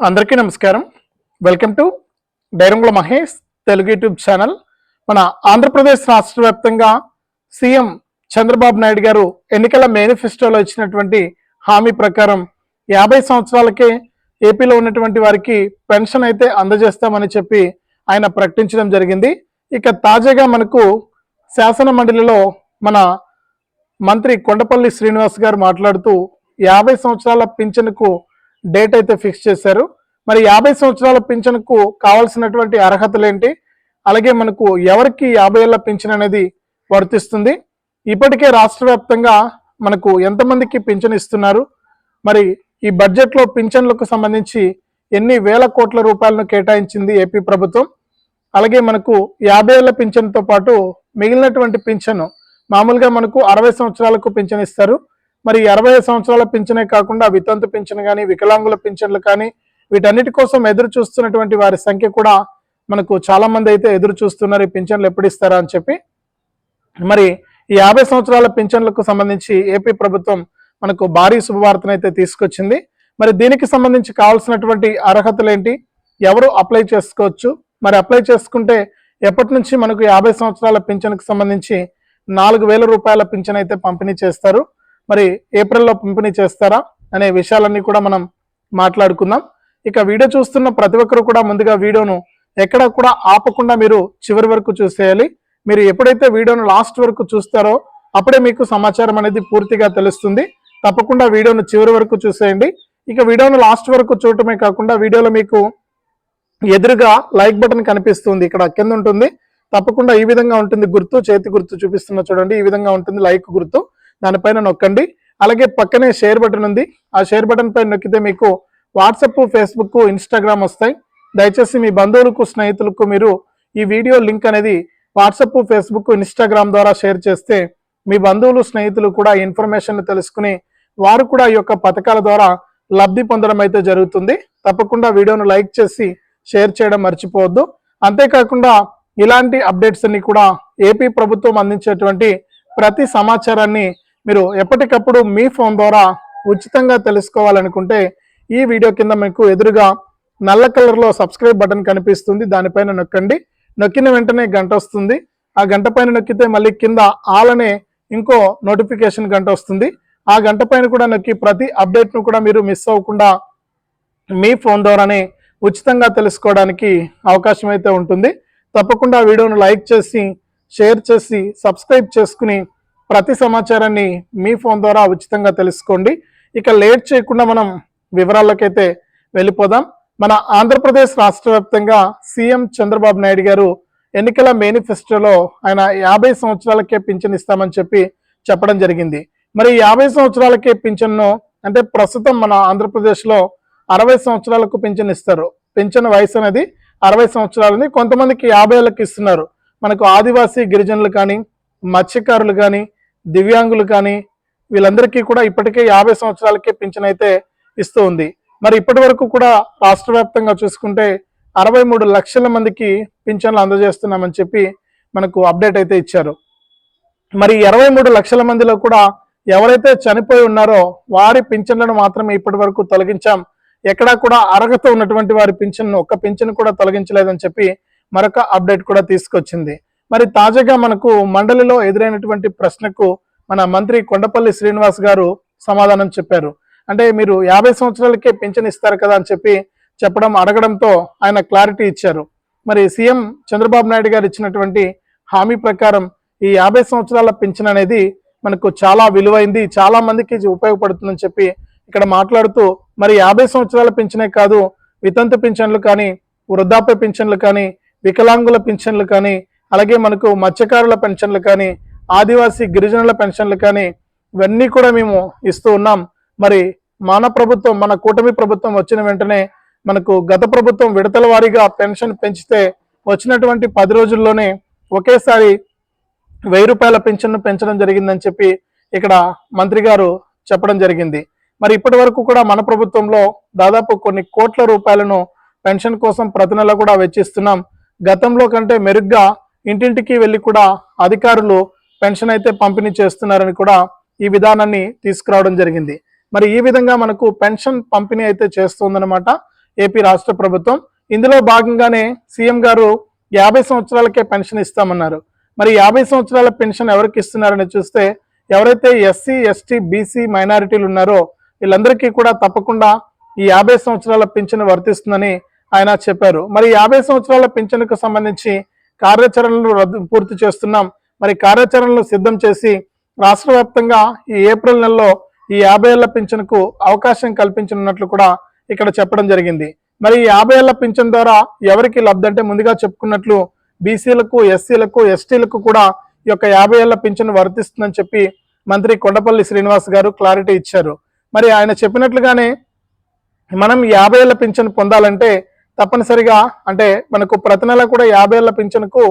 అందరికీ నమస్కారం. Welcome to Dairangula Mahesh Telugu YouTube channel. మన ఆంధ్రప్రదేశ్ రాష్ట్ర వ్యాప్తంగా సీఎం చంద్రబాబు నాయుడు గారు ఎన్నికల మేనిఫెస్టోలో ఇచ్చినటువంటి హామీ ప్రకారం యాభై సంవత్సరాలకే ఏపీలో ఉన్నటువంటి వారికి పెన్షన్ అయితే అందజేస్తామని చెప్పి ఆయన ప్రకటించడం జరిగింది. ఇక తాజాగా మనకు శాసన మండలిలో మన మంత్రి కొండపల్లి శ్రీనివాస్ గారు మాట్లాడుతూ యాభై సంవత్సరాల పింఛన్కు డేట్ అయితే ఫిక్స్ చేశారు. మరి యాభై సంవత్సరాల పింఛన్కు కావాల్సినటువంటి అర్హతలు ఏంటి అలాగే మనకు ఎవరికి యాభై ఏళ్ళ పింఛన్ అనేది వర్తిస్తుంది? ఇప్పటికే రాష్ట్ర వ్యాప్తంగా మనకు ఎంతమందికి పింఛన్ ఇస్తున్నారు? మరి ఈ బడ్జెట్లో పింఛన్లకు సంబంధించి ఎన్ని వేల కోట్ల రూపాయలను కేటాయించింది ఏపీ ప్రభుత్వం? అలాగే మనకు యాభై ఏళ్ళ పింఛన్తో పాటు మిగిలినటువంటి పింఛను మామూలుగా మనకు అరవై సంవత్సరాలకు పింఛన్ ఇస్తారు. మరి అరవై సంవత్సరాల పింఛనే కాకుండా వితంతు పింఛన్ కానీ వికలాంగుల పింఛన్లు కానీ వీటన్నిటి కోసం ఎదురు చూస్తున్నటువంటి వారి సంఖ్య కూడా మనకు చాలా మంది అయితే ఎదురు చూస్తున్నారు. ఈ పింఛన్లు ఎప్పుడు ఇస్తారా అని చెప్పి. మరి ఈ యాభై సంవత్సరాల పింఛన్లకు సంబంధించి ఏపీ ప్రభుత్వం మనకు భారీ శుభవార్తను అయితే తీసుకొచ్చింది. మరి దీనికి సంబంధించి కావాల్సినటువంటి అర్హతలు ఏంటి ఎవరు అప్లై చేసుకోవచ్చు? మరి అప్లై చేసుకుంటే ఎప్పటి నుంచి మనకు యాభై సంవత్సరాల పింఛన్కి సంబంధించి నాలుగు వేల రూపాయల పింఛన్ అయితే పంపిణీ చేస్తారు. మరి ఏప్రిల్లో పంపిణీ చేస్తారా అనే విషయాలన్నీ కూడా మనం మాట్లాడుకుందాం. ఇక వీడియో చూస్తున్న ప్రతి ఒక్కరు కూడా ముందుగా వీడియోను ఎక్కడ కూడా ఆపకుండా మీరు చివరి వరకు చూసేయాలి. మీరు ఎప్పుడైతే వీడియోను లాస్ట్ వరకు చూస్తారో అప్పుడే మీకు సమాచారం అనేది పూర్తిగా తెలుస్తుంది. తప్పకుండా వీడియోను చివరి వరకు చూసేయండి. ఇక వీడియోను లాస్ట్ వరకు చూడటమే కాకుండా వీడియోలో మీకు ఎదురుగా లైక్ బటన్ కనిపిస్తుంది. ఇక్కడ కింద ఉంటుంది. తప్పకుండా ఈ విధంగా ఉంటుంది గుర్తు చేతి గుర్తు చూపిస్తున్న చూడండి. ఈ విధంగా ఉంటుంది లైక్ గుర్తు. దానిపైన నొక్కండి. అలాగే పక్కనే షేర్ బటన్ ఉంది. ఆ షేర్ బటన్ పైన నొక్కితే మీకు వాట్సప్ ఫేస్బుక్ ఇన్స్టాగ్రామ్ వస్తాయి. దయచేసి మీ బంధువులకు స్నేహితులకు మీరు ఈ వీడియో లింక్ అనేది వాట్సప్ ఫేస్బుక్ ఇన్స్టాగ్రామ్ ద్వారా షేర్ చేస్తే మీ బంధువులు స్నేహితులు కూడా ఈ ఇన్ఫర్మేషన్ తెలుసుకుని వారు కూడా ఈ యొక్క పథకాల ద్వారా లబ్ధి పొందడం అయితే జరుగుతుంది. తప్పకుండా వీడియోను లైక్ చేసి షేర్ చేయడం మర్చిపోవద్దు. అంతేకాకుండా ఇలాంటి అప్డేట్స్ అన్ని కూడా ఏపీ ప్రభుత్వం అందించేటువంటి ప్రతి సమాచారాన్ని మీరు ఎప్పటికప్పుడు మీ ఫోన్ ద్వారా ఉచితంగా తెలుసుకోవాలనుకుంటే ఈ వీడియో కింద మీకు ఎదురుగా నల్ల కలర్లో సబ్స్క్రైబ్ బటన్ కనిపిస్తుంది. దానిపైన నొక్కండి. నొక్కిన వెంటనే గంట వస్తుంది. ఆ గంట పైన నొక్కితే మళ్ళీ కింద ఆలనే ఇంకో నోటిఫికేషన్ గంట వస్తుంది. ఆ గంట పైన కూడా నొక్కి ప్రతి అప్డేట్ను కూడా మీరు మిస్ అవ్వకుండా మీ ఫోన్ ద్వారానే ఉచితంగా తెలుసుకోవడానికి అవకాశం అయితే ఉంటుంది. తప్పకుండా వీడియోను లైక్ చేసి షేర్ చేసి సబ్స్క్రైబ్ చేసుకుని ప్రతి సమాచారాన్ని మీ ఫోన్ ద్వారా ఉచితంగా తెలుసుకోండి. ఇక లేట్ చేయకుండా మనం వివరాలకైతే వెళ్ళిపోదాం. మన ఆంధ్రప్రదేశ్ రాష్ట్ర వ్యాప్తంగా సీఎం చంద్రబాబు నాయుడు గారు ఎన్నికల మేనిఫెస్టోలో ఆయన యాభై సంవత్సరాలకే పింఛన్ ఇస్తామని చెప్పి చెప్పడం జరిగింది. మరి యాభై సంవత్సరాలకే పింఛన్ను అంటే ప్రస్తుతం మన ఆంధ్రప్రదేశ్లో అరవై సంవత్సరాలకు పింఛన్ ఇస్తారు. పింఛన్ వయసు అనేది అరవై సంవత్సరాలని కొంతమందికి యాభై ఏళ్ళకి ఇస్తున్నారు. మనకు ఆదివాసీ గిరిజనులు కానీ మత్స్యకారులు కానీ దివ్యాంగులు కానీ వీళ్ళందరికీ కూడా ఇప్పటికే యాభై సంవత్సరాలకే పింఛన్ అయితే ఇస్తూ ఉంది. మరి ఇప్పటి వరకు కూడా రాష్ట్ర వ్యాప్తంగా చూసుకుంటే అరవై మూడు లక్షల మందికి పింఛన్లు అందజేస్తున్నామని చెప్పి మనకు అప్డేట్ అయితే ఇచ్చారు. మరి ఇరవై మూడు లక్షల మందిలో కూడా ఎవరైతే చనిపోయి ఉన్నారో వారి పింఛన్లను మాత్రమే ఇప్పటి వరకు తొలగించాం. ఎక్కడా కూడా అర్హత ఉన్నటువంటి వారి పింఛన్ను ఒక్క పింఛన్ కూడా తొలగించలేదని చెప్పి మరొక అప్డేట్ కూడా తీసుకొచ్చింది. మరి తాజాగా మనకు మండలిలో ఎదురైనటువంటి ప్రశ్నకు మన మంత్రి కొండపల్లి శ్రీనివాస్ గారు సమాధానం చెప్పారు. అంటే మీరు యాభై సంవత్సరాలకే పెన్షన్ ఇస్తారు కదా అని చెప్పి చెప్పడం అడగడంతో ఆయన క్లారిటీ ఇచ్చారు. మరి సీఎం చంద్రబాబు నాయుడు గారు ఇచ్చినటువంటి హామీ ప్రకారం ఈ యాభై సంవత్సరాల పెన్షన్ అనేది మనకు చాలా విలువైంది చాలా మందికి ఇది ఉపయోగపడుతుందని చెప్పి ఇక్కడ మాట్లాడుతూ మరి యాభై సంవత్సరాల పింఛనే కాదు వితంతు పింఛన్లు కానీ వృద్ధాప్య పింఛన్లు కానీ వికలాంగుల పింఛన్లు కానీ అలాగే మనకు మత్స్యకారుల పెన్షన్లు కానీ ఆదివాసీ గిరిజనుల పెన్షన్లు కానీ ఇవన్నీ కూడా మేము ఇస్తూ ఉన్నాం. మరి మన ప్రభుత్వం మన కూటమి ప్రభుత్వం వచ్చిన వెంటనే మనకు గత ప్రభుత్వం విడతల వారీగా పెన్షన్ పెంచితే వచ్చినటువంటి పది రోజుల్లోనే ఒకేసారి వెయ్యి రూపాయల పెన్షన్ను పెంచడం జరిగిందని చెప్పి ఇక్కడ మంత్రి గారు చెప్పడం జరిగింది. మరి ఇప్పటి వరకు కూడా మన ప్రభుత్వంలో దాదాపు కొన్ని కోట్ల రూపాయలను పెన్షన్ కోసం ప్రతి నెల కూడా వెచ్చిస్తున్నాం. గతంలో కంటే మెరుగ్గా ఇంటింటికి వెళ్ళి కూడా అధికారులు పెన్షన్ అయితే పంపిణీ చేస్తున్నారని కూడా ఈ విధానాన్ని తీసుకురావడం జరిగింది. మరి ఈ విధంగా మనకు పెన్షన్ పంపిణీ అయితే చేస్తుందన్నమాట ఏపీ రాష్ట్ర ప్రభుత్వం. ఇందులో భాగంగానే సీఎం గారు యాభై సంవత్సరాలకే పెన్షన్ ఇస్తామన్నారు. మరి యాభై సంవత్సరాల పెన్షన్ ఎవరికి ఇస్తున్నారని చూస్తే ఎవరైతే ఎస్సీ ఎస్టీ బీసీ మైనారిటీలు ఉన్నారో వీళ్ళందరికీ కూడా తప్పకుండా ఈ యాభై సంవత్సరాల పింఛను వర్తిస్తుందని ఆయన చెప్పారు. మరి యాభై సంవత్సరాల పింఛనుకు సంబంధించి కార్యాచరణలు రద్దు పూర్తి చేస్తున్నాం. మరి కార్యాచరణలు సిద్ధం చేసి రాష్ట్ర వ్యాప్తంగా ఈ ఏప్రిల్ నెలలో ఈ యాభై ఏళ్ళ పింఛన్కు అవకాశం కల్పించనున్నట్లు కూడా ఇక్కడ చెప్పడం జరిగింది. మరి ఈ యాభై ఏళ్ళ పింఛన్ ద్వారా ఎవరికి లబ్ధి అంటే ముందుగా చెప్పుకున్నట్లు బీసీలకు ఎస్సీలకు ఎస్టీలకు కూడా ఈ యొక్క యాభై ఏళ్ళ పింఛన్ వర్తిస్తుందని చెప్పి మంత్రి కొండపల్లి శ్రీనివాస్ గారు క్లారిటీ ఇచ్చారు. మరి ఆయన చెప్పినట్లుగానే మనం యాభై ఏళ్ళ పింఛన్ పొందాలంటే తప్పనిసరిగా అంటే మనకు ప్రతి నెల కూడా యాభై ఏళ్ళ పింఛన్కు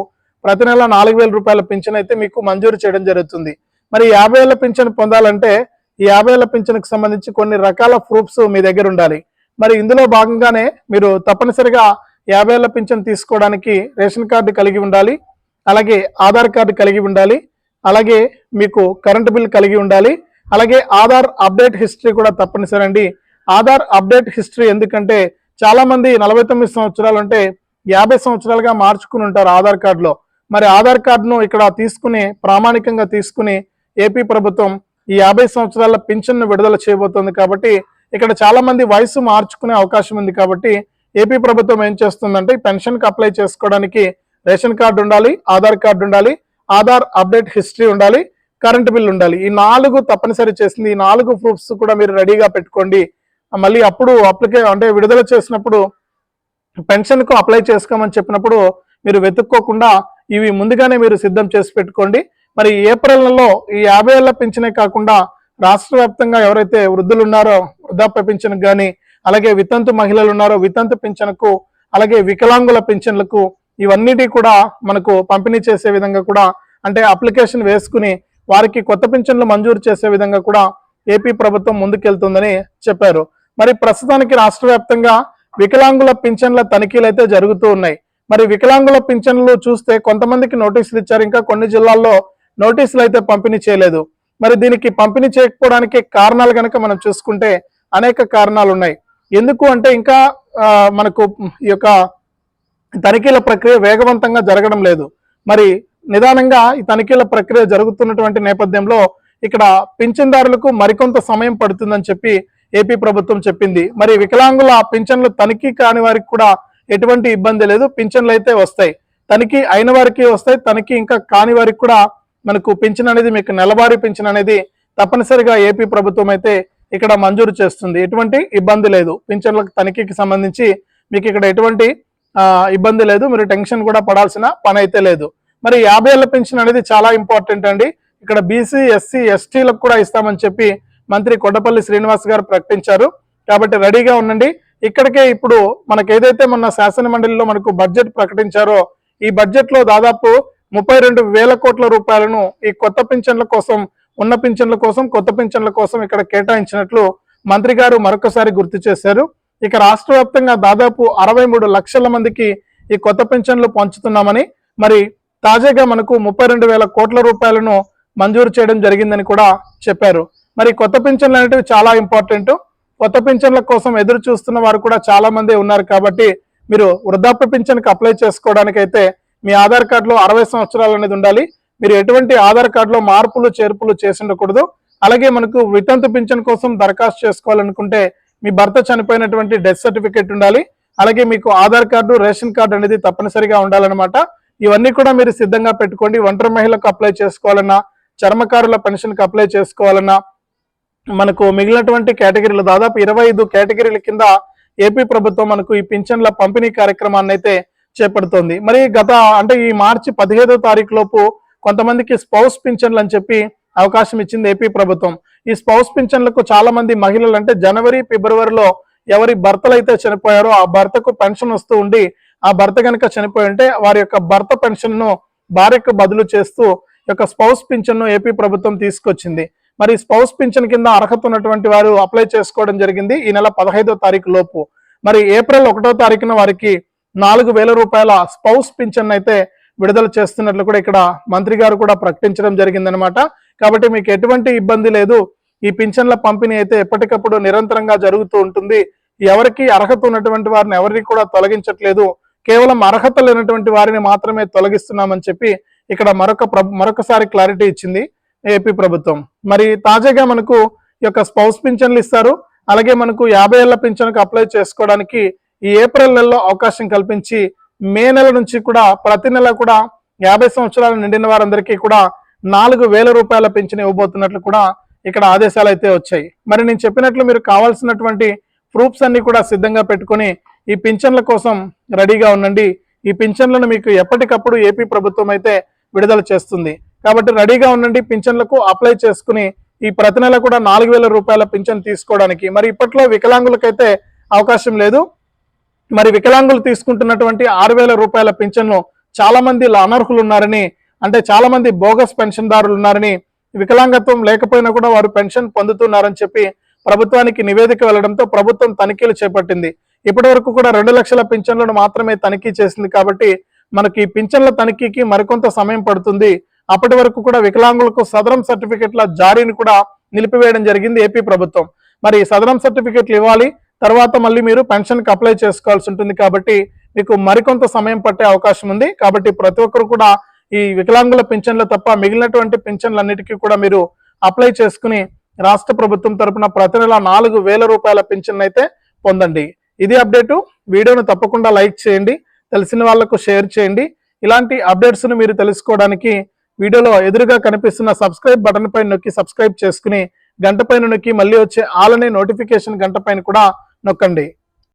ప్రతి నెల నాలుగు వేల రూపాయల పింఛన్ అయితే మీకు మంజూరు చేయడం జరుగుతుంది. మరి యాభై ఏళ్ళ పింఛన్ పొందాలంటే ఈ యాభై ఏళ్ళ పింఛన్కు సంబంధించి కొన్ని రకాల ప్రూఫ్స్ మీ దగ్గర ఉండాలి. మరి ఇందులో భాగంగానే మీరు తప్పనిసరిగా యాభై ఏళ్ళ పింఛన్ తీసుకోవడానికి రేషన్ కార్డు కలిగి ఉండాలి. అలాగే ఆధార్ కార్డు కలిగి ఉండాలి. అలాగే మీకు కరెంటు బిల్ కలిగి ఉండాలి. అలాగే ఆధార్ అప్డేట్ హిస్టరీ కూడా తప్పనిసరి అండి ఆధార్ అప్డేట్ హిస్టరీ ఎందుకంటే చాలా మంది నలభై తొమ్మిది సంవత్సరాలు అంటే యాభై సంవత్సరాలుగా మార్చుకుని ఉంటారు ఆధార్ కార్డులో. మరి ఆధార్ కార్డును ఇక్కడ తీసుకుని ప్రామాణికంగా తీసుకుని ఏపీ ప్రభుత్వం ఈ యాభై సంవత్సరాల పింఛన్ను విడుదల చేయబోతోంది కాబట్టి ఇక్కడ చాలా మంది వయసు మార్చుకునే అవకాశం ఉంది కాబట్టి ఏపీ ప్రభుత్వం ఏం చేస్తుందంటే పెన్షన్కి అప్లై చేసుకోవడానికి రేషన్ కార్డు ఉండాలి ఆధార్ కార్డు ఉండాలి ఆధార్ అప్డేట్ హిస్టరీ ఉండాలి కరెంట్ బిల్ ఉండాలి. ఈ నాలుగు తప్పనిసరి చేసింది ఈ నాలుగు ప్రూఫ్స్ కూడా మీరు రెడీగా పెట్టుకోండి. మళ్ళీ అప్పుడు అప్లికే అంటే విడుదల చేసినప్పుడు పెన్షన్కు అప్లై చేసుకోమని చెప్పినప్పుడు మీరు వెతుక్కోకుండా ఇవి ముందుగానే మీరు సిద్ధం చేసి పెట్టుకోండి. మరి ఏప్రిల్ నెలలో ఈ యాభై ఏళ్ళ పింఛనే కాకుండా రాష్ట్ర వ్యాప్తంగా ఎవరైతే వృద్ధులు ఉన్నారో వృద్ధాప్య పింఛన్కు కానీ అలాగే వితంతు మహిళలు ఉన్నారో వితంతు పింఛన్కు అలాగే వికలాంగుల పింఛన్లకు ఇవన్నిటి కూడా మనకు పంపిణీ చేసే విధంగా కూడా అంటే అప్లికేషన్ వేసుకుని వారికి కొత్త పింఛన్లు మంజూరు చేసే విధంగా కూడా ఏపీ ప్రభుత్వం ముందుకెళ్తుందని చెప్పారు. మరి ప్రస్తుతానికి రాష్ట్ర వ్యాప్తంగా వికలాంగుల పింఛన్ల తనిఖీలు అయితే జరుగుతూ ఉన్నాయి. మరి వికలాంగుల పింఛన్లు చూస్తే కొంతమందికి నోటీసులు ఇచ్చారు ఇంకా కొన్ని జిల్లాల్లో నోటీసులు అయితే పంపిణీ చేయలేదు. మరి దీనికి పంపిణీ చేయకపోవడానికి కారణాలు కనుక మనం చూసుకుంటే అనేక కారణాలు ఉన్నాయి. ఎందుకు అంటే ఇంకా మనకు ఈ యొక్క తనిఖీల ప్రక్రియ వేగవంతంగా జరగడం లేదు. మరి నిదానంగా ఈ తనిఖీల ప్రక్రియ జరుగుతున్నటువంటి నేపథ్యంలో ఇక్కడ పింఛన్దారులకు మరికొంత సమయం పడుతుందని చెప్పి ఏపీ ప్రభుత్వం చెప్పింది. మరి వికలాంగుల పింఛన్లు తనిఖీ కాని వారికి కూడా ఎటువంటి ఇబ్బంది లేదు. పింఛన్లు అయితే వస్తాయి. తనిఖీ అయిన వారికి వస్తాయి. తనిఖీ ఇంకా కాని వారికి కూడా మనకు పింఛన్ అనేది మీకు నెలవారీ పింఛన్ అనేది తప్పనిసరిగా ఏపీ ప్రభుత్వం అయితే ఇక్కడ మంజూరు చేస్తుంది. ఎటువంటి ఇబ్బంది లేదు. పింఛన్లకు తనిఖీకి సంబంధించి మీకు ఇక్కడ ఎటువంటి ఇబ్బంది లేదు. మీరు టెన్షన్ కూడా పడాల్సిన పని అయితే లేదు. మరి యాభై ఏళ్ళ పెన్షన్ అనేది చాలా ఇంపార్టెంట్ అండి. ఇక్కడ బీసీ ఎస్సీ ఎస్టీలకు కూడా ఇస్తామని చెప్పి మంత్రి కొడపల్లి శ్రీనివాస్ గారు ప్రకటించారు. కాబట్టి రెడీగా ఉండండి. ఇక్కడికే ఇప్పుడు మనకు ఏదైతే మొన్న శాసన మండలిలో మనకు బడ్జెట్ ప్రకటించారో ఈ బడ్జెట్లో దాదాపు ముప్పై రెండు వేల కోట్ల రూపాయలను ఈ కొత్త పింఛన్ల కోసం ఉన్న పింఛన్ల కోసం కొత్త పింఛన్ల కోసం ఇక్కడ కేటాయించినట్లు మంత్రి గారు మరొకసారి గుర్తు చేశారు. ఇక రాష్ట్ర వ్యాప్తంగా దాదాపు అరవై మూడు లక్షల మందికి ఈ కొత్త పింఛన్లు పంచుతున్నామని మరి తాజాగా మనకు ముప్పై రెండు వేల కోట్ల రూపాయలను మంజూరు చేయడం జరిగిందని కూడా చెప్పారు. మరి కొత్త పింఛన్లు అనేటివి చాలా ఇంపార్టెంట్. కొత్త పింఛన్ల కోసం ఎదురు చూస్తున్న వారు కూడా చాలా మంది ఉన్నారు కాబట్టి మీరు వృద్ధాప్య పింఛన్కి అప్లై చేసుకోవడానికి అయితే మీ ఆధార్ కార్డులో అరవై సంవత్సరాలు అనేది ఉండాలి. మీరు ఎటువంటి ఆధార్ కార్డులో మార్పులు చేర్పులు చేసి ఉండకూడదు అలాగే మనకు వితంతు పింఛన్ కోసం దరఖాస్తు చేసుకోవాలనుకుంటే మీ భర్త చనిపోయినటువంటి డెత్ సర్టిఫికేట్ ఉండాలి. అలాగే మీకు ఆధార్ కార్డు రేషన్ కార్డు అనేది తప్పనిసరిగా ఉండాలన్నమాట. ఇవన్నీ కూడా మీరు సిద్ధంగా పెట్టుకోండి. ఒంటరి మహిళకు అప్లై చేసుకోవాలన్నా చర్మకారుల పెన్షన్కి అప్లై చేసుకోవాలన్నా మనకు మిగిలినటువంటి కేటగిరీలు దాదాపు ఇరవై ఐదు కేటగిరీల కింద ఏపీ ప్రభుత్వం మనకు ఈ పింఛన్ల పంపిణీ కార్యక్రమాన్ని అయితే చేపడుతోంది. మరి గత అంటే ఈ మార్చి పదిహేదో తారీఖు లోపు కొంతమందికి స్పౌస్ పింఛన్లు అని చెప్పి అవకాశం ఇచ్చింది ఏపీ ప్రభుత్వం. ఈ స్పౌస్ పింఛన్లకు చాలా మంది మహిళలు అంటే జనవరి ఫిబ్రవరిలో ఎవరి భర్తలు అయితే చనిపోయారో ఆ భర్తకు పెన్షన్ వస్తూ ఉండి ఆ భర్త కనుక చనిపోయి ఉంటే వారి యొక్క భర్త పెన్షన్ను భార్యకు బదులు చేస్తూ యొక్క స్పౌస్ పింఛన్ను ఏపీ ప్రభుత్వం తీసుకొచ్చింది. మరి స్పౌస్ పింఛన్ కింద అర్హత ఉన్నటువంటి వారు అప్లై చేసుకోవడం జరిగింది. ఈ నెల పదహైదో తారీఖు లోపు. మరి ఏప్రిల్ ఒకటో తారీఖున వారికి నాలుగు వేల రూపాయల స్పౌస్ పింఛన్ అయితే విడుదల చేస్తున్నట్లు కూడా ఇక్కడ మంత్రి గారు కూడా ప్రకటించడం జరిగిందనమాట కాబట్టి మీకు ఎటువంటి ఇబ్బంది లేదు. ఈ పింఛన్ల పంపిణీ అయితే ఎప్పటికప్పుడు నిరంతరంగా జరుగుతూ ఉంటుంది. ఎవరికి అర్హత ఉన్నటువంటి వారిని ఎవరిని కూడా తొలగించట్లేదు. కేవలం అర్హత లేనటువంటి వారిని మాత్రమే తొలగిస్తున్నామని చెప్పి ఇక్కడ మరొక ప్ర- మరొకసారి క్లారిటీ ఇచ్చింది. ఏపీ ప్రభుత్వం. మరి తాజాగా మనకు ఈ యొక్క స్పౌస్ పింఛన్లు ఇస్తారు. అలాగే మనకు యాభై ఏళ్ళ పింఛన్కు అప్లై చేసుకోవడానికి ఈ ఏప్రిల్ నెలలో అవకాశం కల్పించి మే నెల నుంచి కూడా ప్రతి నెల కూడా యాభై సంవత్సరాలు నిండిన వారందరికీ కూడా నాలుగు వేల రూపాయల పింఛన్ ఇవ్వబోతున్నట్లు కూడా ఇక్కడ ఆదేశాలు అయితే వచ్చాయి. మరి నేను చెప్పినట్లు మీరు కావాల్సినటువంటి ప్రూఫ్స్ అన్ని కూడా సిద్ధంగా పెట్టుకొని ఈ పింఛన్ల కోసం రెడీగా ఉండండి. ఈ పింఛన్లను మీకు ఎప్పటికప్పుడు ఏపీ ప్రభుత్వం అయితే విడుదల చేస్తుంది. కాబట్టి రెడీగా ఉండండి పింఛన్లకు అప్లై చేసుకుని ఈ ప్రతి నెల కూడా నాలుగు వేల రూపాయల పింఛన్ తీసుకోవడానికి. మరి ఇప్పట్లో వికలాంగులకైతే అవకాశం లేదు. మరి వికలాంగులు తీసుకుంటున్నటువంటి ఆరు వేల రూపాయల పింఛన్ను చాలా మంది ఇలా అనర్హులు ఉన్నారని అంటే చాలా మంది బోగస్ పెన్షన్దారులు ఉన్నారని వికలాంగత్వం లేకపోయినా కూడా వారు పెన్షన్ పొందుతున్నారని చెప్పి ప్రభుత్వానికి నివేదిక వెళ్ళడంతో ప్రభుత్వం తనిఖీలు చేపట్టింది. ఇప్పటి వరకు కూడా రెండు లక్షల పింఛన్లను మాత్రమే తనిఖీ చేసింది కాబట్టి మనకి పింఛన్ల తనిఖీకి మరికొంత సమయం పడుతుంది. అప్పటి వరకు కూడా వికలాంగులకు సదరం సర్టిఫికెట్ల జారీని కూడా నిలిపివేయడం జరిగింది ఏపీ ప్రభుత్వం. మరి సదరం సర్టిఫికెట్లు ఇవ్వాలి తర్వాత మళ్ళీ మీరు పెన్షన్కి అప్లై చేసుకోవాల్సి ఉంటుంది కాబట్టి మీకు మరికొంత సమయం పట్టే అవకాశం ఉంది. కాబట్టి ప్రతి ఒక్కరు కూడా ఈ వికలాంగుల పింఛన్లు తప్ప మిగిలినటువంటి పింఛన్లన్నిటికీ కూడా మీరు అప్లై చేసుకుని రాష్ట్ర ప్రభుత్వం తరపున ప్రతి నెల నాలుగు వేల రూపాయల పింఛన్ అయితే పొందండి. ఇది అప్డేటు. వీడియోను తప్పకుండా లైక్ చేయండి. తెలిసిన వాళ్ళకు షేర్ చేయండి. ఇలాంటి అప్డేట్స్ను మీరు తెలుసుకోవడానికి వీడియోలో ఎదురుగా కనిపిస్తున్న సబ్స్క్రైబ్ బటన్ పైన నొక్కి సబ్స్క్రైబ్ చేసుకుని గంట పైన నొక్కి మళ్ళీ వచ్చే ఆలనే నోటిఫికేషన్ గంట పైన కూడా నొక్కండి.